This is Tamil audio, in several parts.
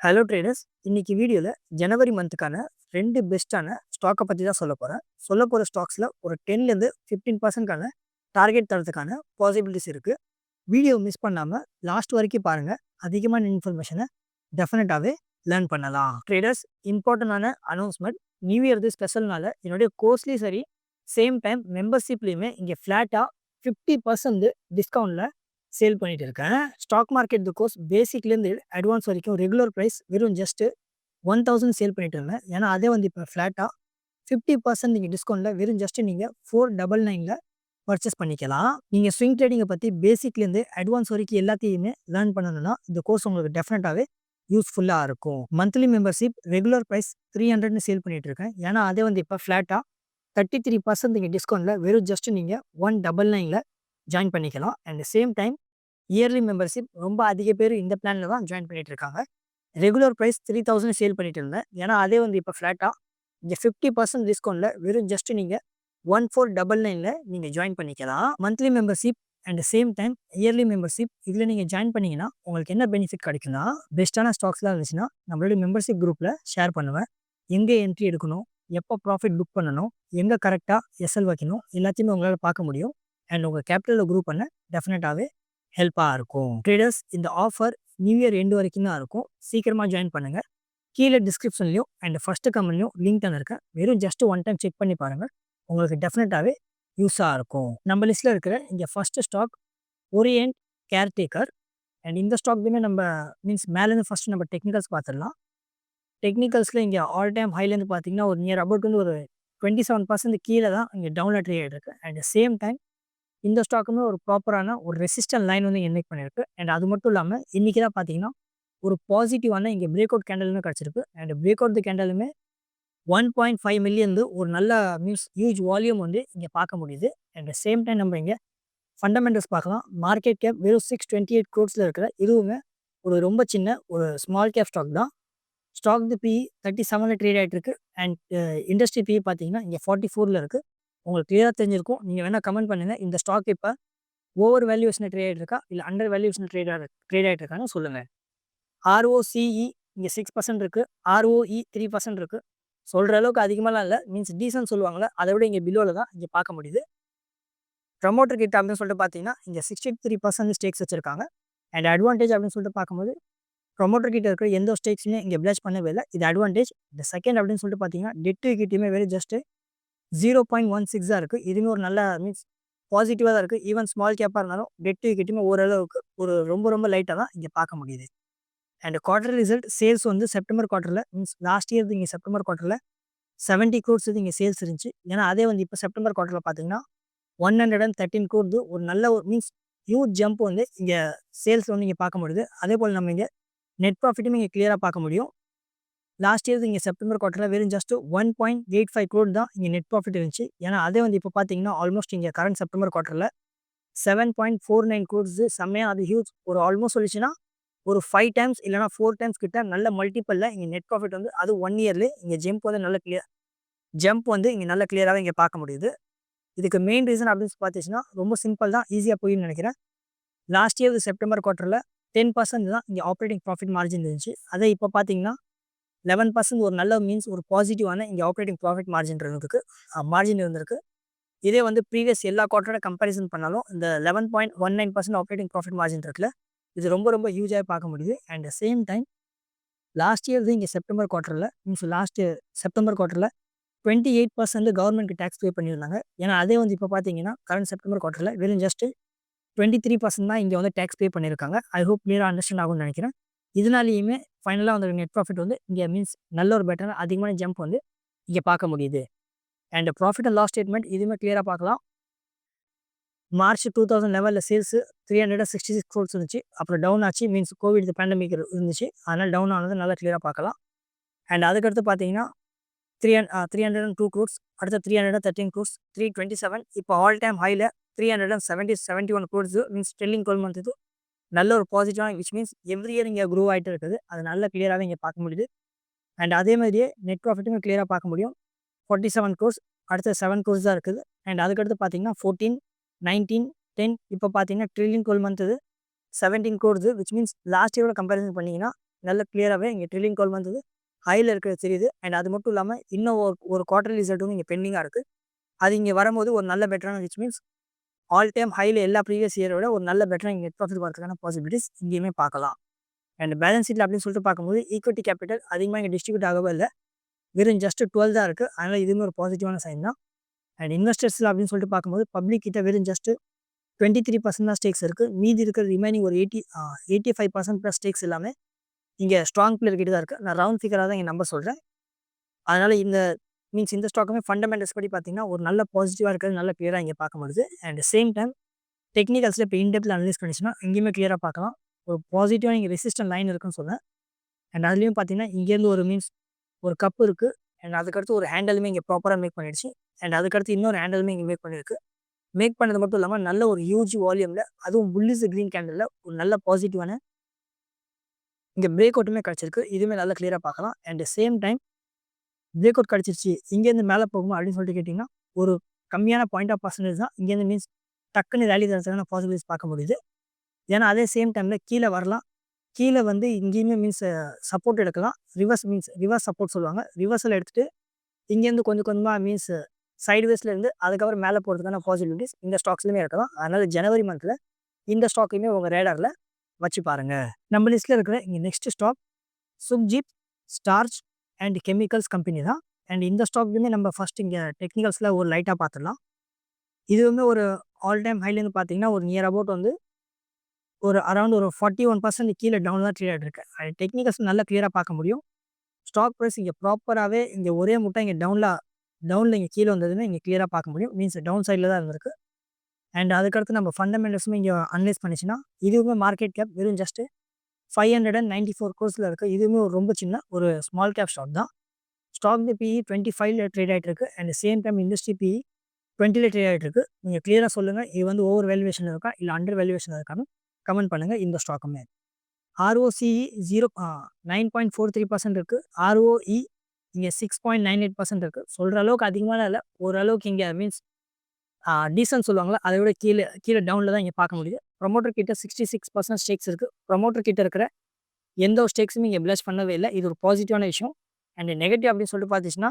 ஹலோ ட்ரேடர்ஸ் இன்னைக்கு வீடியோவில் ஜனவரி மந்த்துக்கான ரெண்டு பெஸ்ட்டான ஸ்டாக்கை பற்றி தான் சொல்ல போகிறேன் சொல்ல போகிற ஸ்டாக்ஸில் ஒரு டென்லேருந்து ஃபிஃப்டீன் பர்சன்ட்கான டார்கெட் தரத்துக்கான பாசிபிலிட்டிஸ் இருக்குது வீடியோ மிஸ் பண்ணாமல் லாஸ்ட் வரைக்கும் பாருங்கள் அதிகமான இன்ஃபர்மேஷனை டெஃபினட்டாகவே லேர்ன் பண்ணலாம். ட்ரேடர்ஸ் இம்பார்ட்டண்டான அனௌன்ஸ்மெண்ட் நியூ இயர்து ஸ்பெஷல்னால என்னுடைய கோர்ஸ்லேயும் சரி சேம் டைம் மெம்பர்ஷிப்லேயுமே இங்கே ஃப்ளாட்டாக ஃபிஃப்டி பர்சன்ட் டிஸ்கவுண்ட்டில் சேல் பண்ணிட்டு இருக்கேன். ஸ்டாக் மார்க்கெட் கோர்ஸ் பேசிக்லேருந்து அட்வான்ஸ் வரைக்கும் ரெகுலர் ப்ரைஸ் வெறும் ஜஸ்ட்டு ஒன் தௌசண்ட் சேல் பண்ணிட்டு இருந்தேன். ஏன்னா அதே வந்து இப்போ ஃப்ளாட்டாக ஃபிஃப்டி பர்சன்ட் நீங்கள் டிஸ்கவுண்ட்டில் வெறும் ஜஸ்ட்டு நீங்கள் ஃபோர் டபுள் நைனில் பர்ச்சேஸ் பண்ணிக்கலாம். நீங்கள் ஸ்விங் ட்ரேடிங்கை பற்றி பேசிக்லேருந்து அட்வான்ஸ் வரைக்கும் எல்லாத்தையுமே லேர்ன் பண்ணணும்னா இந்த கோர்ஸ் உங்களுக்கு டெஃபினட்டாகவே யூஸ்ஃபுல்லாக இருக்கும். Monthly membership regular price three ஹண்ட்ரட்னு sale பண்ணிட்டு இருக்கேன். ஏன்னா அதே வந்து இப்போ ஃப்ளாட்டாக தேர்ட்டி த்ரீ பர்சன்ட் நீங்கள் டிஸ்கவுண்ட்டில் வெறும் ஜஸ்ட் நீங்கள் ஒன் டபுள் நைனில் ஜாயின் பண்ணிக்கலாம். And same time yearly membership ரொம்ப அதிக பேர் இந்த பிளானில் தான் ஜாயின் பண்ணிட்டு இருக்காங்க. Regular price three thousand sale பண்ணிட்டு இருந்தேன். ஏன்னா அதே வந்து இப்போ ஃப்ளாட்டாக இந்த ஃபிஃப்டி பர்சன்ட் டிஸ்கவுண்ட்டில் வெறும் ஜஸ்ட் நீங்கள் ஒன் ஃபோர் டபுள் நைனில் நீங்கள் ஜாயின் பண்ணிக்கலாம். Monthly membership and same time yearly membership இதில் நீங்கள் ஜாயின் பண்ணிங்கன்னா உங்களுக்கு என்ன பெனிஃபிட் கிடைக்குன்னா பெஸ்ட்டான ஸ்டாக்ஸ்லாம் இருந்துச்சுன்னா நம்மளுடைய மெம்பர்ஷிப் குரூப்பில் ஷேர் பண்ணுவேன். எங்கே என்ட்ரி எடுக்கணும் எப்போ ப்ராஃபிட் புக் பண்ணணும் எங்கே கரெக்டாக எஸ்எல் வைக்கணும் எல்லாத்தையுமே உங்களால் பார்க்க முடியும். அண்ட் உங்கள் கேபிட்டலில் குரூப் பண்ண டெஃபினட்டாகவே ஹெல்ப்பாக இருக்கும். ட்ரேடர்ஸ் இந்த ஆஃபர் நியூ இயர் எண்டு வரைக்கும் தான் இருக்கும். சீக்கிரமாக ஜாயின் பண்ணுங்கள் கீழே டிஸ்கிரிப்ஷன்லையும் அண்ட் ஃபஸ்ட்டு கமெண்ட்லையும் லிங்க் தான் இருக்கேன் வெறும் ஜஸ்ட் ஒன் டைம் செக் பண்ணி பாருங்கள் உங்களுக்கு டெஃபினட்டாகவே யூஸாக இருக்கும். நம்ம லிஸ்ட்டில் இருக்கிற இங்கே first stock orient caretaker and இந்த ஸ்டாக்லையுமே நம்ம மீன்ஸ் மேலேருந்து ஃபஸ்ட்டு நம்ம டெக்னிக்கல்ஸ் பார்த்துடலாம். டெக்னிக்கல்ஸில் இங்கே ஆல் டைம் ஹைலேருந்து பார்த்தீங்கன்னா ஒரு நியர் அபவுட் வந்து ஒரு டுவெண்ட்டி செவன் பர்சன்ட் கீழே தான் இங்கே டவுன்லோட் ட்ரேட் இருக்குது அண்ட் சேம் டைம் இந்த ஸ்டாக்குமே ஒரு ப்ராப்பரான ஒரு ரெசிஸ்டன்ட் லைன் வந்து என்னைக்கு பண்ணியிருக்கு அண்ட் அது மட்டும் இல்லாமல் இன்றைக்கி தான் பார்த்தீங்கன்னா ஒரு பாசிட்டிவான இங்கே பிரேக் அவுட் கேண்டலுமே கிடச்சிருக்கு. அண்ட் பிரேக் அவுட் கேண்டலுமே ஒன் பாயிண்ட் ஃபைவ் மில்லியன் ஒரு நல்ல மீன்ஸ் ஹியூஜ் வால்யூம் வந்து இங்கே பார்க்க முடியுது. அண்ட் சேம் டைம் நம்ம இங்கே ஃபண்டமெண்டல்ஸ் பார்க்கலாம் மார்க்கெட் கேப் வெறும் சிக்ஸ் டுவெண்ட்டி எயிட் க்ரோட்ஸில் இருக்கிற இதுவுமே ஒரு ரொம்ப சின்ன ஒரு ஸ்மால் கேப் ஸ்டாக் தான். ஸ்டாக் பி தேர்ட்டி செவனில் ட்ரேட் ஆகிட்டு இருக்கு. அண்ட் இண்டஸ்ட்ரி பி பார்த்தீங்கன்னா இங்கே ஃபார்ட்டி ஃபோரில் இருக்குது உங்களுக்கு கிளியராக தெரிஞ்சிருக்கும். நீங்கள் வேணால் கமெண்ட் பண்ணுங்கள் இந்த ஸ்டாக் இப்போ ஓவர் வேல்யூஷனில் ட்ரேட் ஆகிட்டு இருக்கா? இல்லை அண்டர் வேல்யூஷனில் ட்ரேட் ஆக ட்ரேட் ஆகிட்டு இருக்கான்னு சொல்லுங்கள் ஆர்ஓசிஇ இங்கே சிக்ஸ் பர்சன்ட் இருக்குது ஆர்ஓஇ த்ரீ பர்சன்ட் இருக்குது சொல்கிற அளவுக்கு அதிகமாகலாம் இல்லை. மீன்ஸ் டீசன்ட் சொல்லுவாங்களே அதை விட இங்கே பிலோவில் தான் இங்கே பார்க்க முடியுது. ப்ரமோட்டர் கிட்ட அப்படின்னு சொல்லிட்டு பார்த்தீங்கன்னா இங்கே சிக்ஸ்டி த்ரீ பர்சன்ட் ஸ்டேக்ஸ் வச்சிருக்காங்க. அண்ட் அட்வான்டேஜ் அப்படின்னு சொல்லிட்டு பார்க்கும்போது ப்ரொமோட்டர் கிட்ட இருக்கிற எந்த ஸ்டேக்ஸுமே இங்கே பிளஸ் பண்ணவே இல்லை. இது அட்வான்டேஜ் இந்த செகண்ட் அப்படின்னு சொல்லிட்டு பார்த்தீங்கன்னா டெட்டு கிட்டேயுமே வெறும் ஜஸ்ட்டு ஜீரோ பாயிண்ட் ஒன் சிக்ஸாக இருக்குது இதுவுமே ஒரு நல்ல மீன்ஸ் பாசிட்டிவாக தான் இருக்குது ஈவன் ஸ்மால் கேப்பாக இருந்தாலும் டெட் கிட்டுமே ஓரளவுக்கு ஒரு ரொம்ப ரொம்ப லைட்டாக தான் இங்கே பார்க்க முடியுது. அண்ட் குவார்டர் ரிசல்ட் சேல்ஸ் வந்து செப்டம்பர் குவார்ட்டரில் மீன்ஸ் லாஸ்ட் இயர் இங்கே செப்டம்பர் குவார்ட்டரில் செவன்ட்டி க்ரோர்ஸ் இது இங்கே சேல்ஸ் இருந்துச்சு. ஏன்னா அதே வந்து இப்போ செப்டம்பர் குவார்ட்டரில் பார்த்தீங்கன்னா ஒன் ஹண்ட்ரட் அண்ட் தேர்ட்டின் கோர்து ஒரு நல்ல ஒரு மீன்ஸ் ஹியூஜ் ஜம்ப் வந்து இங்கே சேல்ஸ் வந்து இங்கே பார்க்க முடியுது. அதே போல் நம்ம இங்கே நெட் ப்ராஃபிட்டும் இங்கே கிளியராக பார்க்க முடியும். லாஸ்ட் இயர் இங்கே செப்டம்பர் குவார்ட்டரில் வெறும் just one point eight five crore தான் இங்கே நெட் ப்ராஃபிட் இருந்துச்சு. ஏன்னா அதே வந்து இப்போ பார்த்தீங்கன்னா ஆல்மோஸ்ட் இங்கே current September குவார்ட்டரில் seven point four nine crores செம்மையாக அது ஹியூஜ் ஒரு ஆல்மோஸ்ட் சொல்லிச்சுன்னா ஒரு ஃபைவ் டைம்ஸ் இல்லைனா ஃபோர் டைம்ஸ் கிட்ட நல்ல மல்டிப்பிளில் இங்கே நெட் ப்ராஃபிட் வந்து அது ஒன் இயர்லேயே இங்கே ஜம்ப் வந்து நல்ல கிளியர் ஜம்ப் வந்து இங்கே நல்ல கிளியராக இங்கே பார்க்க முடியுது. இதுக்கு மெயின் ரீசன் அப்படின்னு பார்த்துச்சுன்னா ரொம்ப சிம்பிள் தான் ஈஸியாக போயின்னு நினைக்கிறேன். லாஸ்ட் இயர் செப்டம்பர் குவார்ட்டரில் டென் பர்சன்ட் தான் இங்கே ஆப்ரேட்டிங் ப்ராஃபிட் மார்ஜின் இருந்துச்சு. அதை இப்போ பார்த்தீங்கன்னா லெவன் பர்சன்ட் ஒரு நல்ல மீன்ஸ் ஒரு பாசிட்டிவான இங்கே ஆப்ரேட்டிங் ப்ராஃபிட் மார்ஜின் இருந்திருக்கு. மார்ஜின் இருந்திருக்கு. இதே வந்து ப்ரீவியஸ் எல்லா குவார்ட்டரோட கம்பேரிசன் பண்ணாலும் இந்த eleven point one nine percent operating profit margin இருக்குல்ல இது ரொம்ப ரொம்ப ஹியூஜாக பார்க்க முடியுது. And same time last year இங்கே செப்டம்பர் குவார்ட்டரில் மீன்ஸ் லாஸ்ட் செப்டம்பர் குவார்ட்டரில் டுவெண்ட்டி எயிட் பர்சன்ட் கவர்மெண்ட்க்கு டேக்ஸ் பே பண்ணியிருந்தாங்க. ஏன்னா அதே வந்து இப்போ பார்த்தீங்கன்னா கரண்ட் செப்டம்பர் குவார்ட்டரில் வெறும் ஜஸ்ட் டுவெண்ட்டி த்ரீ பர்சன்ட் தான் இங்கே வந்து டேக்ஸ் பே பண்ணியிருக்காங்க. ஐ ஹோப் கிளியராக அண்டர்ஸ்டாண்ட் ஆகும்னு நினைக்கிறேன். இதனாலேயுமே ஃபைனலாக வந்து நெட் ப்ராஃபிட் வந்து இங்கே மீன்ஸ் நல்ல ஒரு பெட்டர் அதிகமான ஜம்ப் வந்து இங்கே பார்க்க முடியுது. And profit and loss statement இதுவுமே கிளியராக பார்க்கலாம். மார்ச் டூ தௌசண்ட் லெவலில் sales three hundred sixty six crores இருந்துச்சு. அப்புறம் டவுன் ஆச்சு. மீன்ஸ் கோவிட் பேண்டமிக் இருந்துச்சு. அதனால் டவுன் ஆனது நல்லா கிளியராக பார்க்கலாம். அண்ட் அதுக்கடுத்து பார்த்தீங்கன்னா three hun three hundred and two crores அடுத்த three hundred and thirteen crores three twenty seven இப்போ ஆல் டைம் ஹையில் three hundred and seventy seventy one crores means trailing twelve month இது நல்ல ஒரு பாசிட்டிவான விச் மீன்ஸ் எவ்ரி இயர் இங்கே க்ரோ ஆகிட்டு இருக்குது. அது நல்ல கிளியராகவே இங்கே பார்க்க முடியுது. அண்ட் அதே மாதிரியே நெட் ப்ராஃபிட்டும் கிளியராக பார்க்க முடியும். ஃபார்ட்டி செவன் கோர்ஸ் அடுத்த செவன் கோர்ஸ் தான் இருக்குது. அண்ட் அதுக்கடுத்து பார்த்தீங்கன்னா ஃபோர்டீன் நைன்டீன் டென் இப்போ பார்த்தீங்கன்னா ட்ரில்லியன் கோல் மந்த் இது seventeen crores which means last இயரோட comparison பண்ணிங்கன்னா நல்ல கிளியராகவே இங்கே ட்ரில்லிங் கோல் வந்தது ஹையில் இருக்கிறது தெரியுது. அண்ட் அது மட்டும் இல்லாமல் இன்னும் ஒரு ஒரு குவார்டர் ரிசல்ட்டும் இங்கே பெண்டிங்காக இருக்குது அது இங்கே வரும்போது ஒரு நல்ல பெட்டரான விச் மீன்ஸ் ஆல் டைம் ஹையில் எல்லா ப்ரீவியஸ் இயரை விட ஒரு நல்ல பெட்டராக இங்கே நெட் ப்ராஃபிட் வரதுக்கான பாசிபிலிட்டிஸ் இங்கேயுமே பார்க்கலாம். அண்ட் பேலன்ஸ் ஷீட்டில் அப்படின்னு சொல்லிட்டு பார்க்கும்போது ஈக்விட்டி கேபிட்டல் அதிகமாக இங்கே டிஸ்ட்ரிபியூட் ஆகவே இல்லை. வெறும் ஜஸ்ட் டுவெல் தான் இருக்குது அதனால் இதுவுமே ஒரு பாசிட்டிவான சைன் தான். அண்ட் இன்வெஸ்டர்ஸில் அப்படின்னு சொல்லிட்டு பார்க்கும்போது பப்ளிக் கிட்ட வெறும் ஜஸ்ட் டுவெண்ட்டி த்ரீ பர்சன்ட் தான் ஸ்டேக்ஸ் இருக்குது மீதி இருக்கிற ரிமைனிங் ஒரு eighty eighty five percent plus stakes எல்லாமே இங்கே ஸ்ட்ராங் பிளேயர் கிட்ட தான் இருக்குது நான் ரவுண்ட் ஃபிகராக தான் இங்கே நம்பர் சொல்கிறேன் அதனால் இந்த மீன்ஸ் இந்த ஸ்டாக்குமே ஃபண்டமெண்டல்ஸ் படி பார்த்தீங்கன்னா ஒரு நல்ல பாசிட்டிவாக இருக்கிறது நல்ல கிளியராக இங்கே பார்க்க முடியுது அண்ட் சேம் டைம் டெக்னிக்கல்ஸில் இப்போ இன்டெப்த்தில் அனலைஸ் பண்ணிச்சுன்னா இங்கேயுமே கிளியராக பார்க்கலாம் ஒரு பாசிட்டிவாக இங்கே ரெசிஸ்டன்ட் லைன் இருக்குன்னு சொன்னேன் அண்ட் அதுலேயும் பார்த்தீங்கன்னா இங்கேருந்து ஒரு மீன்ஸ் ஒரு கப் இருக்குது அண்ட் அதுக்கடுத்து ஒரு ஹேண்டலுமே இங்கே ப்ராப்பராக மேக் பண்ணிடுச்சு. அண்ட் அதுக்கடுத்து இன்னொரு ஹேண்டலுமே இங்கே மேக் பண்ணியிருக்கு மேக் பண்ணது மட்டும் இல்லாமல் நல்ல ஒரு ஹியூஜ் வால்யூமில் அதுவும் புல்லிஸ் க்ரீன் கேண்டலில் ஒரு நல்ல பாசிட்டிவான இங்கே பிரேக் அவுட்டுமே கிடச்சிருக்கு. இதுவுமே நல்லா கிளியராக பார்க்கலாம் and same time break out கிடச்சிருச்சு. இங்கேருந்து மேலே போகுமா அப்படின்னு சொல்லிட்டு கேட்டிங்கன்னா ஒரு கம்மியான பாயிண்ட் ஆஃப் பர்சன்டேஜ் தான். இங்கேருந்து மீன்ஸ் டக்குன்னு ரேலி தரத்துக்கான பாசிபிலிட்டிஸ் பார்க்க முடியுது. ஏன்னா அதே சேம் டைமில் கீழே வரலாம். கீழே வந்து இங்கேயுமே மீன்ஸ் சப்போர்ட் எடுக்கலாம். ரிவர்ஸ் மீன்ஸ் ரிவர்ஸ் சப்போர்ட் சொல்லுவாங்க. ரிவர்ஸில் எடுத்துகிட்டு இங்கேருந்து கொஞ்சம் கொஞ்சமாக மீன்ஸ் சைடு வேஸ்லேருந்து அதுக்கப்புறம் மேலே போகிறதுக்கான பாசிபிலிட்டிஸ் இந்த ஸ்டாக்ஸ்லையுமே இருக்கலாம். அதனால் ஜனவரி மந்தில் இந்த ஸ்டாக்கையுமே உங்கள் ரேடாரில் வச்சு பாருங்கள் நம்ம லிஸ்ட்டில் இருக்கிற இங்கே next stock Sukhjit starch and chemicals company தான். அண்ட் இந்த ஸ்டாக்லையுமே நம்ம ஃபஸ்ட் இங்கே டெக்னிக்கல்ஸில் ஒரு லைட்டாக பார்த்துடலாம் இதுவுமே ஒரு ஆல் டைம் ஹைலேருந்து பார்த்தீங்கன்னா ஒரு நியர் அபவுட் வந்து ஒரு அரௌண்ட் ஒரு ஃபார்ட்டி ஒன் பர்சன்ட் கீழே டவுன் தான் ட்ரீட் ஆகிட்டு அது டெக்னிக்கல்ஸ் நல்லா கிளியராக பார்க்க முடியும். ஸ்டாக் ப்ரைஸ் இங்கே ப்ராப்பராகவே இங்கே ஒரே முட்டை இங்கே டவுனில் டவுனில் இங்கே கீழே வந்ததுன்னு இங்கே கிளியராக பார்க்க முடியும். மீன்ஸ் டவுன் சைடில் தான் இருந்திருக்கு. அண்ட் அதுக்கடுத்து நம்ம ஃபண்டமெண்டல்ஸுமே இங்கே அனலைஸ் பண்ணிச்சுன்னா இதுவுமே மார்க்கெட் கேப் வெறும் just five hundred and ninety four கோர்ஸில் இருக்குது இதுவுமே ஒரு ரொம்ப சின்ன ஒரு ஸ்மால் கேப் ஸ்டாக் தான். ஸ்டாக் பிஇ டுவெண்ட்டி ஃபைவ்ல ட்ரேட் ஆகிட்டு இருக்கு and same time industry PE டுவெண்ட்டியில் ட்ரேட் ஆகிட்டு இருக்கு நீங்கள் கிளியராக சொல்லுங்கள் இது வந்து ஓவர் வேல்யூவேஷன் இருக்கா? இல்லை அண்டர் வேல்யூவேஷன் இருக்கான்னு கமெண்ட் பண்ணுங்கள் இந்த ஸ்டாக்குமே ROCE zero nine point four three percent இருக்குது ஆர்ஓஇ இங்கே six point nine eight percent இருக்குது சொல்கிற அளவுக்கு அதிகமான இல்லை. ஓரளவுக்கு இங்கே மீன்ஸ் டீசன்ட் சொல்லுவாங்களா அதை விட கீழே கீழே டவுனில் தான் இங்கே பார்க்க முடியுது. ப்ரொமோட்டர் கிட்ட சிக்ஸ்டி சிக்ஸ் பர்சன்ட் ஸ்டேக்ஸ் இருக்குது ப்ரொமோட்டர் கிட்ட இருக்கிற எந்த ஒரு ஸ்டேக்ஸுமே இங்கே பிளஸ் பண்ணவே இல்லை. இது ஒரு பாசிட்டிவான விஷயம். அண்ட் நெகட்டிவ் அப்படின்னு சொல்லிட்டு பார்த்துச்சுன்னா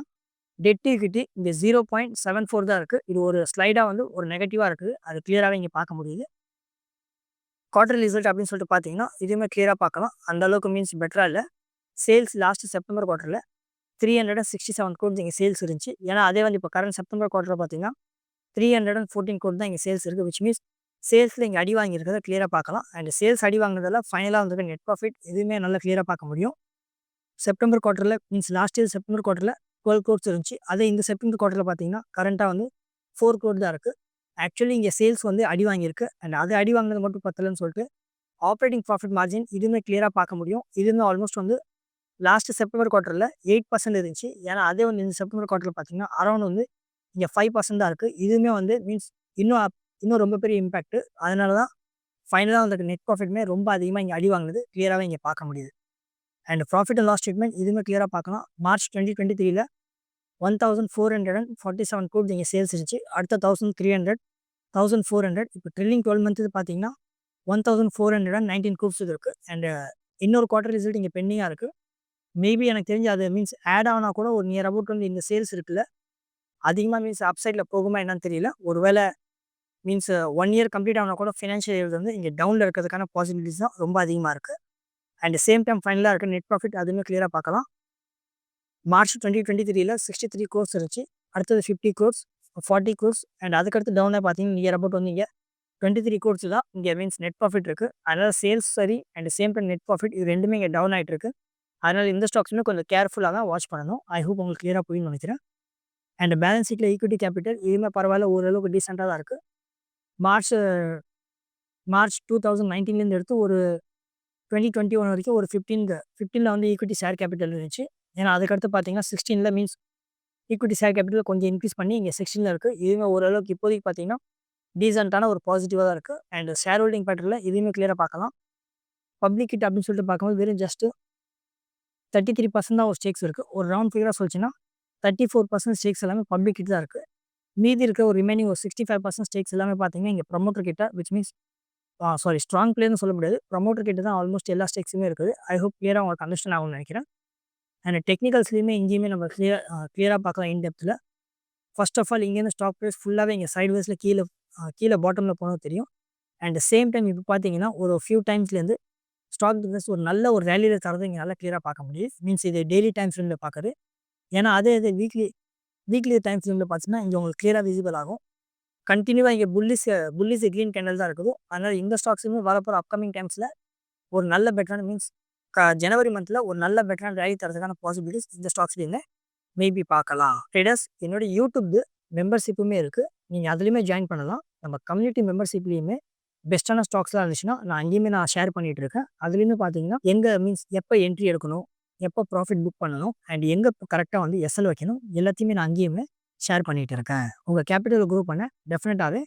டெட் ஈக்விட்டி இங்கே ஜீரோ பாயிண்ட் செவன் ஃபோர் தான் இருக்குது இது ஒரு ஸ்லைடாக வந்து ஒரு நெகட்டிவாக இருக்குது. அது கிளியராகவே இங்கே பார்க்க முடியுது. குவார்டர் ரிசல்ட் அப்படின்னு சொல்லிட்டு பார்த்தீங்கன்னா இதுவுமே கிளியராக பார்க்கலாம். அந்த அளவுக்கு மீன்ஸ் பெட்டராக இல்லை. Sales last September குவார்ட்டரில் three hundred and sixty seven crores இங்கே சேல்ஸ் இருந்துச்சு. ஏன்னா அதே வந்து இப்போ கரண்ட் செப்டம்பர் குவார்ட்டர் பார்த்தீங்கன்னா three hundred and fourteen crore தான் இங்கே சேல்ஸ் இருக்குது விச் மீன்ஸ் சேல்ஸில் இங்கே அடி வாங்கியிருக்கிறத கிளியராக பார்க்கலாம். அண்ட் சேல்ஸ் அடி வாங்கினதால ஃபைனலாக வந்துருக்கு நெட் ப்ராஃபிட் எதுவுமே நல்லா கிளியராக பார்க்க முடியும். செப்டம்பர் குவார்ட்டரில் மீன்ஸ் லாஸ்ட் இயர் செப்டம்பர் குவார்ட்டரில் டுவெல் கோர்ஸ் இருந்துச்சு. அதே இந்த செப்டம்பர் குவார்ட்டரில் பார்த்தீங்கன்னா கரண்ட்டாக வந்து ஃபோர் கோட் தான் இருக்குது ஆக்சுவலி இங்கே சேல்ஸ் வந்து அடி வாங்கியிருக்கு. அண்ட் அது அடி வாங்கினது மட்டும் பத்தலன்னு சொல்லிட்டு ஆப்ரேட்டிங் ப்ராஃபிட் மார்ஜின் இதுவுமே கிளியராக பார்க்க முடியும். இதுவுமே ஆல்மோஸ்ட் வந்து லாஸ்ட் செப்டம்பர் குவார்ட்டரில் எயிட் பர்சன்ட் இருந்துச்சு. ஏன்னா அதே வந்து இந்த செப்டம்பர் குவார்ட்டரில் பார்த்தீங்கன்னா அரௌண்ட் வந்து இங்கே ஃபைவ் பர்சன்ட் தான் இருக்குது இதுவுமே வந்து மீன்ஸ் இன்னும் இன்னும் ரொம்ப பெரிய இம்பேக்ட் அதனால தான் ஃபைனலாக வந்துட்டு நெட் ப்ராஃபிட்டுமே ரொம்ப அதிகமாக இங்கே அடி வாங்கினது கிளியராகவே இங்கே பார்க்க முடியுது. And profit and loss statement இதுவுமே கிளியராக பார்க்கலாம். மார்ச் டுவெண்ட்டி டுவெண்ட்டி த்ரீல one thousand four hundred and forty seven crore இங்கே சேல்ஸ் இருந்துச்சு. அடுத்த thousand three hundred thousand four hundred இப்போ ட்ரில்லிங் டுவெல் மந்த்து பார்த்தீங்கன்னா one thousand four hundred and nineteen crores இருக்குது அண்ட் இன்னொரு குவார்டர் ரிசல்ட் இங்கே பெண்டிங்காக இருக்குது மேபி எனக்கு தெரிஞ்சு அது மீன்ஸ் ஆட் ஆனால் கூட ஒரு நியர் அபவுட் வந்து இந்த சேல்ஸ் இருக்குல்ல அதிகமாக மீன்ஸ் அப்சைடில் போகுமா என்னன்னு தெரியல. ஒருவேளை மீன்ஸ் ஒன் இயர் கம்ப்ளீட் ஆனால் கூட ஃபினான்ஷியல் இயர் வந்து இங்கே டவுனில் இருக்கிறதுக்கான பாசிபிலிட்டிஸ் தான் ரொம்ப அதிகமாக இருக்குது அண்ட் சேம் டைம் ஃபைனலாக இருக்க நெட் ப்ராஃபிட் அதுவுமே கிளியராக பார்க்கலாம். மார்ச் டுவெண்ட்டி டுவெண்ட்டி த்ரீல சிக்ஸ்டி த்ரீ கோர்ஸ் இருந்துச்சு. அடுத்தது fifty crores forty crores and அதுக்கடுத்து டவுனாக பார்த்தீங்கன்னா நியர் அபவுட் வந்து இங்கே டுவெண்ட்டி த்ரீ கோர்ஸ் தான் இங்கே மீன்ஸ் நெட் ப்ராஃபிட் இருக்குது அதனால் சேல்ஸ் சரி and same time net profit இது ரெண்டுமே இங்கே டவுன் ஆகிட்டு இருக்குது அதனால் இந்த ஸ்டாக்ஸுமே கொஞ்சம் கேர்ஃபுல்லாக தான் வாட்ச் பண்ணணும். ஐ ஹோப் உங்களுக்கு கிளியராக போயின்னு நினைக்கிறேன். அண்ட் பேலன்ஸ் ஷீட்டில் ஈக்விட்டி கேபிட்டல் இதுவுமே பரவாயில்ல ஓரளவுக்கு டீசெண்டாக தான் இருக்குது மார்ச் மார்ச் டூ தௌசண்ட் நைன்டீன்லேருந்து எடுத்து ஒரு டுவெண்ட்டி டுவெண்ட்டி ஒன் வரைக்கும் ஒரு ஃபிஃப்டீன் ஃபிஃப்டீனில் வந்து ஈக்விட்டி ஷேர் கேபிட்டல் இருந்துச்சு. ஏன்னா அதுக்கடுத்து பார்த்தீங்கன்னா சிக்ஸ்டீனில் மீன்ஸ் ஈக்விட்டி ஷேர் கேபிட்டல் கொஞ்சம் இன்க்ரீஸ் பண்ணி இங்கே சிக்ஸ்டீனில் இருக்குது இதுவுமே ஓரளவுக்கு இப்போதைக்கு பார்த்தீங்கன்னா டீசெண்டான ஒரு பாசிட்டிவாக தான் இருக்குது அண்ட் ஷேர் ஹோல்டிங் பேட்டரில் இதுவுமே கிளியராக பார்க்கலாம் பப்ளிக் கிட் அப்படின்னு சொல்லிட்டு பார்க்கும்போது வெறும் ஜஸ்ட்டு தேர்ட்டி த்ரீ பர்சன்ட் தான் ஒரு ஸ்டேக்ஸ் இருக்குது ஒரு ரவுண்ட் ஃபிகராக சொல்லிச்சுன்னா தேர்ட்டி ஃபோர் பர்சன்ட் ஸ்டேக்ஸ் எல்லாமே பப்ளிக் கிட் தான் இருக்குது மீதி இருக்க ஒரு ரிமைனிங் ஒரு சிக்ஸ்டி ஃபைவ் பர்சன்ட் ஸ்டேக்ஸ் எல்லாமே பார்த்தீங்கன்னா இங்கே ப்ரொமோட்டர் கிட்ட விச் மீன்ஸ் சாரி ஸ்ட்ராங் பிளேயர்னு சொல்ல முடியாது. ப்ரமோட்டர் கிட்ட தான் ஆல்மோஸ்ட் எல்லா ஸ்டேக்ஸுமே இருக்குது. ஐ ஹோப் கிளியராக உங்களுக்கு அண்டர்ஸ்டாண்ட் ஆகும்னு நினைக்கிறேன். அண்ட் டெக்னிக்கல்ஸ்லையுமே இங்கேயுமே நம்ம கிளியர் கிளியராக பார்க்கலாம் இன்டெப்த்தில் ஃபர்ஸ்ட் ஆஃப் ஆல் இங்கேருந்து ஸ்டாக் ப்ரைஸ் ஃபுல்லாகவே இங்கே சைட் வைஸில் கீழே கீழே பாட்டமில் போனது தெரியும். அண்ட் சேம் டைம் இப்போ பார்த்தீங்கன்னா ஒரு ஃபியூ டைம்ஸ்லேருந்து ஸ்டாக் பிஸ்னஸ் ஒரு நல்ல ஒரு ரேலியில் தரது இங்கே நல்லா கிளியராக பார்க்க முடியும் மீன்ஸ் இது டெய்லி டைம் ஃப்ரேமில் பார்க்குறது ஏன்னா அதே இது வீக்லி வீக்லி டைம் ஃப்ரேமில் பார்த்தீங்கன்னா இங்கே உங்களுக்கு கிளியராக விசிபிள் ஆகும். கண்டினியூவாக இங்கே புல்லிஸ் புல்லிஸ் க்ரீன் கேண்டல் தான் இருக்குது. அதனால் இந்த ஸ்டாக்ஸுமே வரப்போகிற அப்கமிங் டைம்ஸில் ஒரு நல்ல பெட்டரான மீன்ஸ் க ஜனவரி மந்தில் ஒரு நல்ல பெட்டரான ரேலி தரதுக்கான பாசிபிலிட்டிஸ் இந்த ஸ்டாக்ஸ்லேருந்து மேபி பார்க்கலாம். ட்ரேடர்ஸ் என்னோட யூடியூப் மெம்பர்ஷிப்புமே இருக்குது நீங்கள் அதுலேயுமே ஜாயின் பண்ணலாம். நம்ம கம்யூனிட்டி மெம்பர்ஷிப்லேயுமே பெஸ்ட்டான ஸ்டாக்ஸ்லாம் இருந்துச்சுன்னா நான் அங்கேயுமே நான் ஷேர் பண்ணிகிட்டு இருக்கேன். அதுலேயுமே பார்த்தீங்கன்னா எங்கே மீன்ஸ் எப்போ என்ட்ரி எடுக்கணும் எப்போ ப்ராஃபிட் புக் பண்ணணும் அண்ட் எங்கே கரெக்டாக வந்து எஸ்எல் வைக்கணும் எல்லாத்தையுமே நான் அங்கேயுமே ஷேர் பண்ணிகிட்டு இருக்கேன். உங்கள் கேபிட்டல் குரூப் பண்ண டெஃபினட்டாகவே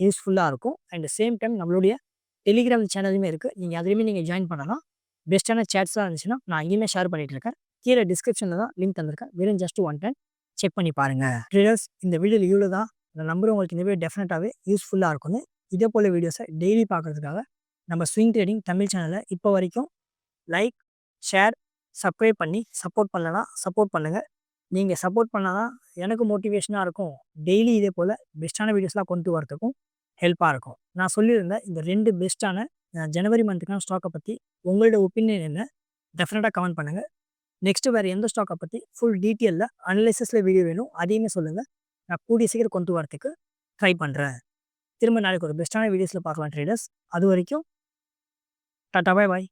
யூஸ்ஃபுல்லாக இருக்கும். அண்ட் சேம் டைம் நம்மளுடைய டெலிகிராம் சேனலுமே இருக்குது நீங்கள் அதுலேயுமே நீங்கள் ஜாயின் பண்ணலாம். பெஸ்ட்டான சேட்ஸ்லாம் இருந்துச்சுன்னா நான் அங்கேயுமே ஷேர் பண்ணிகிட்டு இருக்கேன். கீழே டிஸ்கிரிப்ஷனில் தான் லிங்க் தந்திருக்கேன். வெறும் ஜஸ்ட் ஒன் டைம் செக் பண்ணி பாருங்கள் ட்ரேடர்ஸ் இந்த வீடியோ இவ்வளோ தான். இந்த நம்பர் உங்களுக்கு இந்த வீடியோ டெஃபினட்டாகவே யூஸ்ஃபுல்லாக இருக்கும்னு. இதே போல் வீடியோஸை டெய்லி பார்க்குறதுக்காக நம்ம ஸ்விங் ட்ரேடிங் தமிழ் சேனலை இப்போ வரைக்கும் லைக் ஷேர் சப்ஸ்கிரைப் பண்ணி சப்போர்ட் பண்ணலாம் சப்போர்ட் பண்ணுங்கள் நீங்கள் சப்போர்ட் பண்ணால் தான் எனக்கு மோட்டிவேஷனாக இருக்கும். டெய்லி இதே போல் பெஸ்ட்டான வீடியோஸ்லாம் கொண்டு வரதுக்கும் ஹெல்ப்பாக இருக்கும். நான் சொல்லியிருந்தேன் இந்த ரெண்டு பெஸ்ட்டான ஜனவரி மந்த்துக்கான ஸ்டாக்கை பற்றி உங்களோட ஒப்பீனியன் என்ன? டெஃபினட்டாக கமெண்ட் பண்ணுங்கள் நெக்ஸ்ட்டு வேறு எந்த ஸ்டாக்கை பற்றி ஃபுல் டீட்டெயிலில் அனலைசஸில் வீடியோ வேணும் அதையுமே சொல்லுங்கள் நான் கூடிய சீக்கிரம் கொண்டு வரத்துக்கு ட்ரை பண்ணுறேன் திரும்ப நாளைக்கு ஒரு பெஸ்ட்டான வீடியோஸில் பார்க்கலாம் ட்ரேடர்ஸ் அது வரைக்கும் டாட்டா பாய் பாய்.